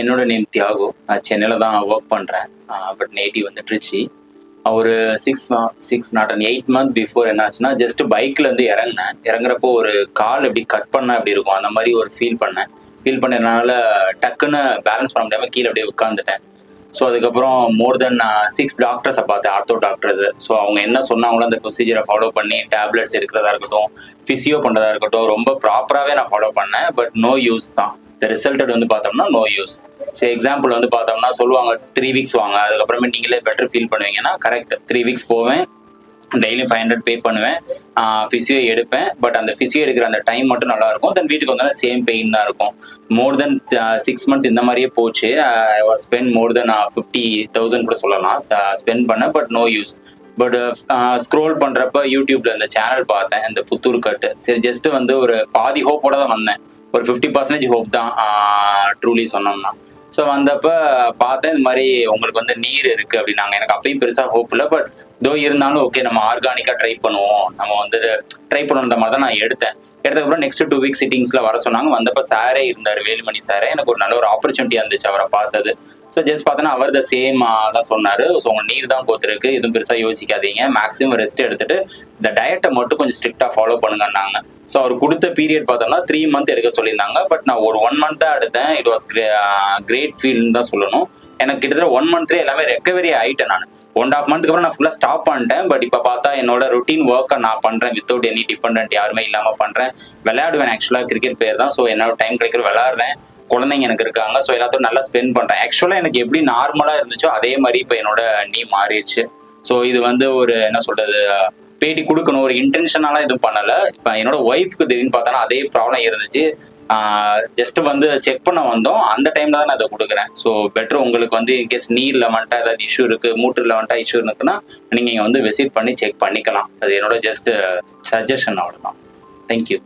என்னோட நேம் தியாகு. நான் சென்னையில் தான் ஒர்க் பண்ணுறேன் பட் நேட்டிவ் வந்து திருச்சி. ஒரு six six not and eight month before என்னாச்சுன்னா ஜஸ்ட் பைக்ல இருந்து இறங்கினேன். இறங்குறப்போ ஒரு கால் எப்படி கட் பண்ண அப்படி இருக்கும்? அந்த மாதிரி ஒரு ஃபீல் பண்ணேன். ஃபீல் பண்ணதுனால டக்குன்னு பேலன்ஸ் பண்ண முடியாமல் கீழே அப்படியே உட்காந்துட்டேன் ஸோ அதுக்கப்புறம் மோர் தென் சிக்ஸ் டாக்டர்ஸை பார்த்தேன். ஆர்த்தோ டாக்டர்ஸ் ஸோ அவங்க என்ன சொன்னாங்களோ அந்த ப்ரொசீஜரை ஃபாலோ பண்ணி டேப்லெட்ஸ் எடுக்கிறதா இருக்கட்டும் ஃபிசியோ பண்ணுறதா இருக்கட்டும் ரொம்ப ப்ராப்பராகவே நான் ஃபாலோ பண்ணேன். பட் நோ யூஸ் தான். இந்த ரிசல்ட்டட் வந்து பார்த்தோம்னா நோ யூஸ் சரி எக்ஸாம்பிள் வந்து பார்த்தோம்னா சொல்லுவாங்க த்ரீ வீக்ஸ் வாங்க. அதுக்கப்புறமே நீங்களே பெட்டர் ஃபீல் பண்ணுவீங்கன்னா கரெக்ட் த்ரீ வீக்ஸ் போவேன். டெய்லியும் ஃபைவ் ஹண்ட்ரட் பே பண்ணுவேன். ஃபிசியோ எடுப்பேன். பட் அந்த ஃபிசியோ எடுக்கிற அந்த டைம் மட்டும் நல்லா இருக்கும். தென் வீட்டுக்கு வந்தாலும் சேம் பெயின் தான் இருக்கும். மோர் தென் சிக்ஸ் மந்த் இந்த மாதிரியே போச்சு. I was spend more than fifty thousand கூட சொல்லலாம். ஸ்பெண்ட் பண்ணேன் but no use but scroll பண்றப்ப யூடியூப்ல இந்த சேனல் பார்த்தேன். இந்த புத்தூர் கட்டு. சரி ஜஸ்ட் வந்து ஒரு பாதி ஹோப்போட தான் வந்தேன். ஒரு ஃபிஃப்டி பர்சன்டேஜ் ஹோப் தான் ட்ரூலி சொன்னோம்னா. ஸோ வந்தப்ப பார்த்தேன் இது மாதிரி உங்களுக்கு வந்து நீர் இருக்கு அப்படின்னாங்க. எனக்கு அப்பயும் பெருசாக ஹோப் இல்லை பட் தோ இருந்தாலும் ஓகே நம்ம ஆர்கானிக்காக ட்ரை பண்ணுவோம். நம்ம வந்து ட்ரை பண்ணுன்ற மாதிரி தான் நான் எடுத்தேன். எடுத்ததுக்கப்புறம் நெக்ஸ்ட் டூ வீக் சிட்டிங்ஸில் வர சொன்னாங்க. வந்தப்ப சாரே இருந்தார் வேலுமணி சாரே எனக்கு ஒரு நல்ல ஒரு ஆப்பர்ச்சுனிட்டி இருந்துச்சு அவரை பார்த்தது. ஸோ ஜஸ்ட் பார்த்தோன்னா அவர் த சேம் தான் சொன்னார். ஸோ உங்க நீர் தான் கோத்துருக்கு. எதுவும் பெருசாக யோசிக்காதீங்க. மேக்ஸிமம் ரெஸ்ட் எடுத்துட்டு இந்த டயட்டை மட்டும் கொஞ்சம் ஸ்ட்ரிக்டாக ஃபாலோ பண்ணுங்கன்னாங்க. ஸோ அவர் கொடுத்த பீரியட் பார்த்தோம்னா த்ரீ மந்த் எடுக்க சொல்லியிருந்தாங்க. பட் நான் ஒரு ஒன் மந்த் தான் எடுத்தேன். இட் வாஸ் கிரேட் ஃபீல்னு தான் சொல்லணும். எனக்கு கிட்டத்தட்ட ஒன் மந்த்லேயே எல்லாமே ரெக்கவரி ஆயிட்டேன் நான். ஒன் ஆஃப் மந்த்க்கு அப்புறம் நான் ஃபுல்லாக ஸ்டாப் பண்ணிட்டேன். பட் இப்போ பார்த்தா என்னோட ருட்டீன் ஒர்க்கை நான் பண்ணுறேன் வித்தவுட் எனி டிபெண்ட் யாருமே இல்லாமல் பண்ணுறேன் விளையாடுவேன் ஆக்சுவலாக கிரிக்கெட் பேர் தான். ஸோ என்னோட டைம் கிடைக்கிற விளையாடுறேன். குழந்தைங்க எனக்கு இருக்காங்க. ஸோ எல்லாத்தையும் நல்லா ஸ்பெண்ட் பண்ணுறேன் ஆக்சுவலாக எனக்கு எப்படி நார்மலாக இருந்துச்சோ அதே மாதிரி இப்போ என்னோட நீ மாறிடுச்சு. ஸோ இது வந்து ஒரு என்ன சொல்றது பேட்டி கொடுக்கணும். ஒரு இன்டென்ஷனாலாம் எதுவும் பண்ணலை. இப்போ என்னோட ஒய்ஃப்க்கு திடீர்னு பார்த்தோன்னா அதே ப்ராப்ளம் இருந்துச்சு. ஜஸ்ட் வந்து செக் பண்ண வந்தோம். அந்த டைம்ல தான் நான் அதை கொடுக்குறேன். ஸோ பெட்டர் உங்களுக்கு வந்து இன்கேஸ் நீர் வந்துட்டா ஏதாவது இஷ்யூ இருக்கு மூட்டு வந்துட்டா இஷ்யூ இருக்குன்னா நீங்க இங்க வந்து விசிட் பண்ணி செக் பண்ணிக்கலாம். அது என்னோட ஜஸ்ட் சஜஷன் அவ்வளோதான் தேங்க்யூ